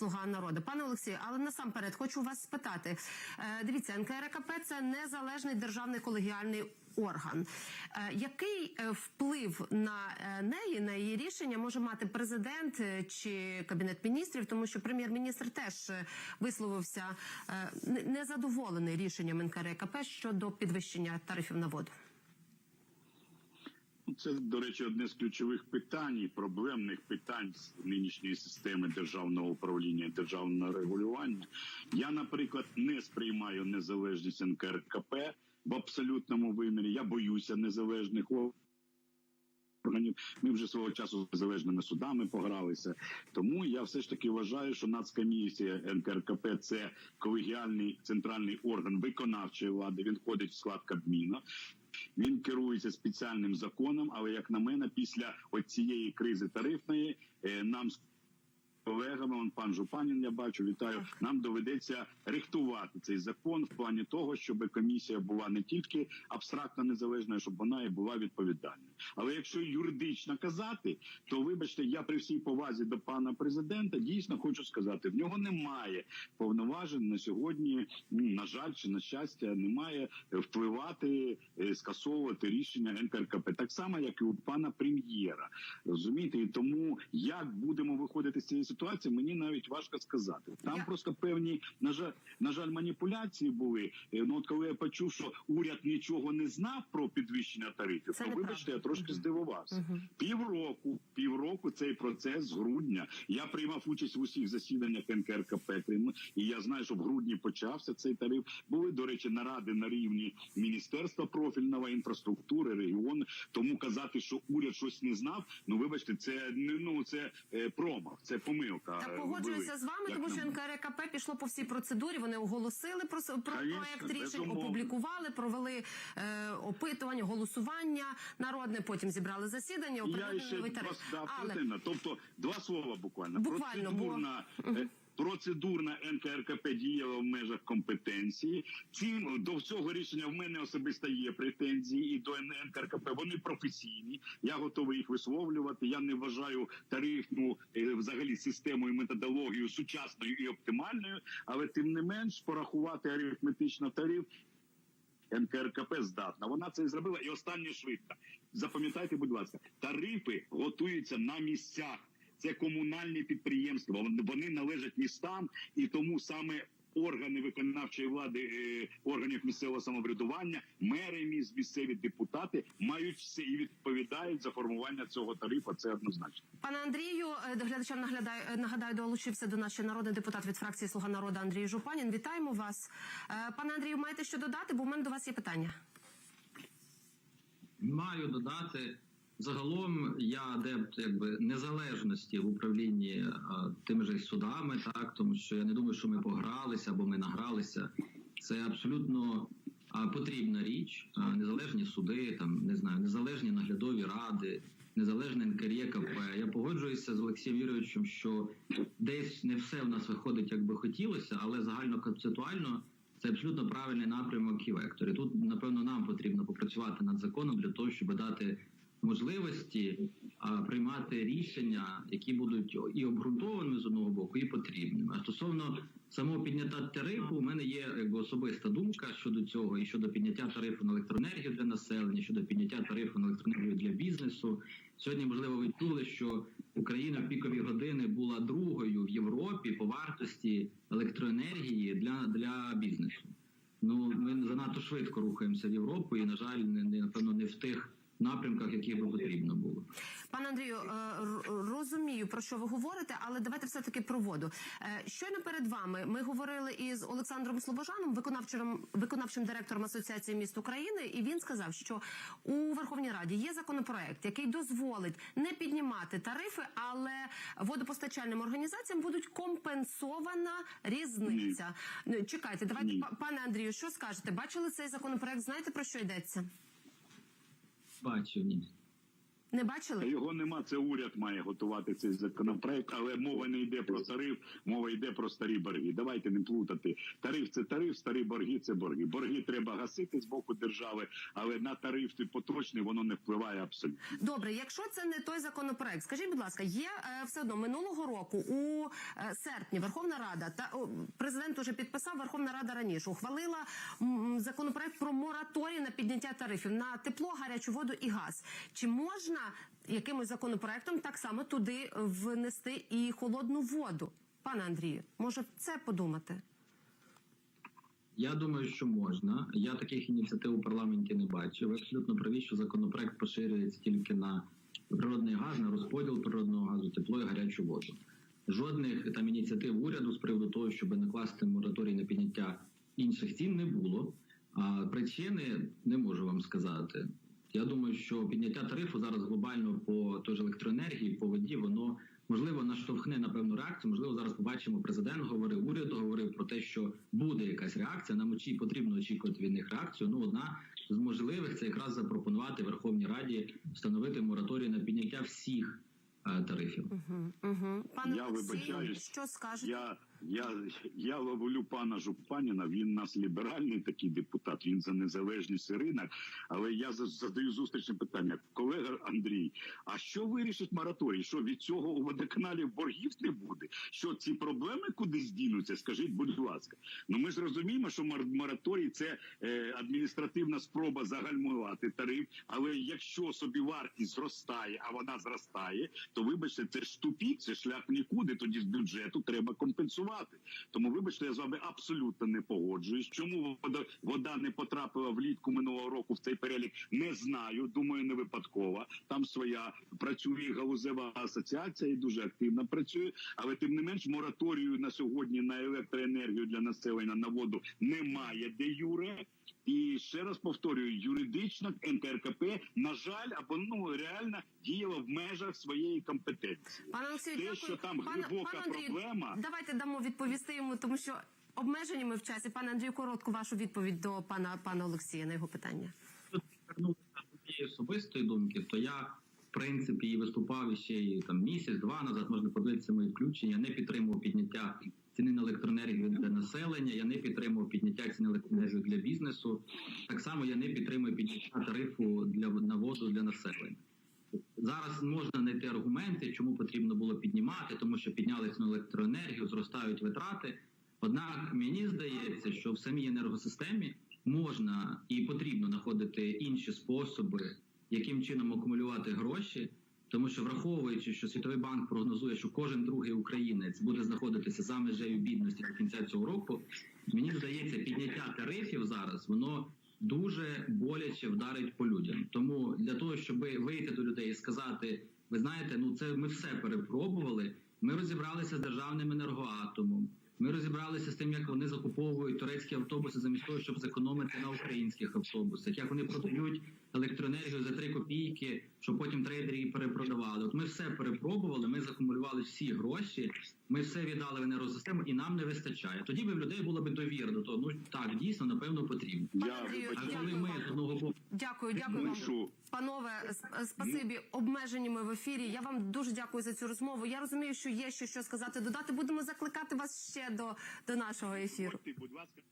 Слуга народу. Пане Олексію, але насамперед хочу вас спитати. Е, Дивіться, НКРКП це незалежний державний колегіальний орган. Е, Який е, вплив на неї, на її рішення може мати президент чи кабінет міністрів? Тому що прем'єр-міністр теж висловився не- незадоволений рішенням НКРКП щодо підвищення тарифів на воду. Це, до речі, одне з ключових питань і проблемних питань нинішньої системи державного управління і державного регулювання. Я, наприклад, не сприймаю незалежність НКРКП в абсолютному вимірі. Я боюся незалежних органів. Ми вже свого часу з незалежними судами погралися. Тому я все ж таки вважаю, що Нацкомісія НКРКП це колегіальний центральний орган виконавчої влади. Він входить в склад Кабміна. Він керується спеціальним законом, але як на мене, після цієї кризи тарифної е, нам колегами, он пан Жупанін, я бачу, вітаю. Нам доведеться рихтувати цей закон в плані того, щоб комісія була не тільки абстрактно незалежною, щоб вона і була відповідальною. Але якщо юридично казати, то вибачте, я при всій повазі до пана президента дійсно хочу сказати, в нього немає повноважень на сьогодні. ну, На жаль, чи на щастя, немає впливати, е, скасовувати рішення НКРКП, так само як і у пана прем'єра. Розумієте, і тому як будемо виходити з цієї ситуації, мені навіть важко сказати. Там просто певні на жаль, на жаль, маніпуляції були. Е, Ну от коли я почув, що уряд нічого не знав про підвищення тарифів, Це то вибачте, я трошки Мгм. здивувався. Мгм. Півроку, півроку цей процес з грудня. Я приймав участь в усіх засіданнях НКРКП Крим, і я знаю, що в грудні почався цей тариф. Були, до речі, наради на рівні міністерства профільного інфраструктури, регіону. Тому казати, що уряд щось не знав. Ну вибачте, це не ну це е, промах, це помилка. Та е, погоджуюся з вами, тому що. НКРКП пішло по всій процедурі. Вони оголосили про, про проект рішень, безумовно. опублікували, провели е, опитування, голосування народне. Потім зібрали засідання, Я оприлюднили ще новий тариф. да, Але. Тобто два слова буквально. Буквально, бо- процедурна, е, процедурна НКРКП діяла в межах компетенції. Цим до цього рішення в мене особисто є претензії і до НКРКП. Вони професійні. Я готовий їх висловлювати. Я не вважаю тарифну е, взагалі систему і методологію сучасною і оптимальною, але тим не менш порахувати арифметично тариф НКРКП здатна. Вона це зробила. І останнє швидко. Запам'ятайте, будь ласка, тарифи готуються на місцях. Це комунальні підприємства. Вони- належать містам, і тому саме органи виконавчої влади, е, органів місцевого самоврядування, мери міст, місцеві депутати мають все і відповідають за формування цього тарифу. Це однозначно. Пане Андрію, е, глядачам нагадаю, е, нагадаю, долучився до нас ще народний депутат від фракції Слуга народу Андрій Жупанін. Вітаємо вас, пане Андрію. Маєте що додати? Бо в мене до вас є питання. Маю додати загалом. Я адепт якби незалежності в управлінні е, тими ж судами, так тому що я не думаю, що ми погралися або ми награлися. Це абсолютно а, потрібна річ. А, незалежні суди, там не знаю, незалежні наглядові ради, незалежне НКРЄКП. Я погоджуюся з Олексієм Юрійовичем, що десь не все в нас виходить, як би хотілося, але загально концептуально це абсолютно правильний напрямок і вектор. І тут, напевно, нам потрібно попрацювати над законом для того, щоб дати можливості а, приймати рішення, які будуть і обґрунтованими з одного боку, і потрібними. А стосовно самого підняття тарифу, у мене є якби особиста думка щодо цього, і щодо підняття тарифу на електроенергію для населення, щодо підняття тарифу на електроенергію для бізнесу. Сьогодні, можливо, ви чули, що Україна в пікові години була другою в Європі по вартості електроенергії для, для бізнесу. Ну ми занадто швидко рухаємося в Європу, і на жаль, не напевно не в тих напрямках, яких би потрібно було. Пане Андрію, е, розумію про що ви говорите, але давайте все таки про воду. Е, Щойно перед вами ми говорили із Олександром Слобожаном, виконавчим виконавчим директором Асоціації міст України, і він сказав, що у Верховній Раді є законопроект, який дозволить не піднімати тарифи, але водопостачальним організаціям будуть компенсована різниця. Чекайте, давайте, пане Андрію, що скажете? Бачили цей законопроект? Знаєте про що йдеться? 放在群里面 Не бачили? Його нема. Це уряд має готувати цей законопроект, але мова не йде про тариф, мова йде про старі борги. Давайте не плутати. Тариф це тариф, старі борги це борги. Борги треба гасити з боку держави, але на тариф поточний воно не впливає абсолютно. Добре, якщо це не той законопроект, скажіть, будь ласка, є е, все одно минулого року у е, серпні Верховна Рада та о, президент уже підписав Верховна Рада раніше ухвалила законопроект про мораторій на підняття тарифів на тепло, гарячу воду і газ. Чи можна якимось законопроектом так само туди внести і холодну воду? Пане Андрію, може це подумати? Я думаю, що можна. Я таких ініціатив у парламенті не бачив. Ви абсолютно праві, що законопроект поширюється тільки на природний газ, на розподіл природного газу, тепло і гарячу воду. Жодних там ініціатив уряду з приводу того, щоб накласти мораторій на підняття інших цін, не було. А причини не можу вам сказати. Я думаю, що підняття тарифу зараз глобально по той ж електроенергії, по воді, воно можливо наштовхне на певну реакцію. Можливо, зараз побачимо. Президент говорив, уряд говорив про те, що буде якась реакція. Нам очі потрібно очікувати від них реакцію. Ну, одна з можливих це якраз запропонувати Верховній Раді встановити мораторій на підняття всіх тарифів. Угу, угу. Пане Я вибачаюсь. що скажете? Я, я, я ловлю пана Жупаніна. Він у нас ліберальний такий депутат. Він за незалежність і ринок. Але я за- задаю зустрічне питання. А що вирішить мораторій? Що від цього у водоканалів боргів не буде? Що ці проблеми кудись дінуться? Скажіть, будь ласка. Ну ми ж розуміємо, що мор- мораторій це е, адміністративна спроба загальмувати тариф. Але якщо собівартість зростає, а вона зростає, то вибачте, це ж тупік, це шлях нікуди. Тоді з бюджету треба компенсувати. Тому, вибачте, я з вами абсолютно не погоджуюсь. Чому вода, вода не потрапила влітку минулого року в цей перелік? Не знаю. Думаю, не випадково. Там своя працює галузева асоціація і дуже активно працює. Але тим не менш, мораторію на сьогодні на електроенергію для населення на воду немає де юре. І ще раз повторюю, юридично НКРКП, на жаль, або ну реально діяла в межах своєї компетенції. Пане Олексію, Те, дякую. що там Пане- глибока пане Андрію, проблема. Давайте дамо відповісти йому, тому що обмежені ми в часі. Пане Андрію, коротку вашу відповідь до пана пана Олексія на його питання. Моєї особистої думки, то я в принципі і виступав ще й там місяць-два назад. Можна подивитися мої включення. Я не підтримував підняття ціни на електроенергію для населення. Я не підтримував підняття ціни на для бізнесу. Так само я не підтримую підняття тарифу для на воду для населення. Зараз можна знайти аргументи, чому потрібно було піднімати, тому що підняли ціну електроенергію, зростають витрати. Однак мені здається, що в самій енергосистемі можна і потрібно знаходити інші способи, яким чином акумулювати гроші, тому що враховуючи, що Світовий банк прогнозує, що кожен другий українець буде знаходитися за межею бідності до кінця цього року, мені здається, підняття тарифів зараз воно дуже боляче вдарить по людям. Тому для того, щоб вийти до людей і сказати, ви знаєте, ну це ми все перепробували. Ми розібралися з державним енергоатомом. Ми розібралися з тим, як вони закуповують турецькі автобуси замість того, щоб зекономити на українських автобусах, як вони продають електроенергію за 3 копійки, щоб потім трейдери її перепродавали. От ми все перепробували, ми закумулювали всі гроші, ми все віддали в енергосистему, і нам не вистачає. Тоді би в людей була би довіра до того. Ну так дійсно напевно потрібно. Я А коли ми з одного боку. Дякую, дякую. Панове, спасибі, обмежені ми в ефірі. Я вам дуже дякую за цю розмову. Я розумію, що є ще що сказати додати. Будемо закликати вас ще до, до нашого ефіру. Будь ласка.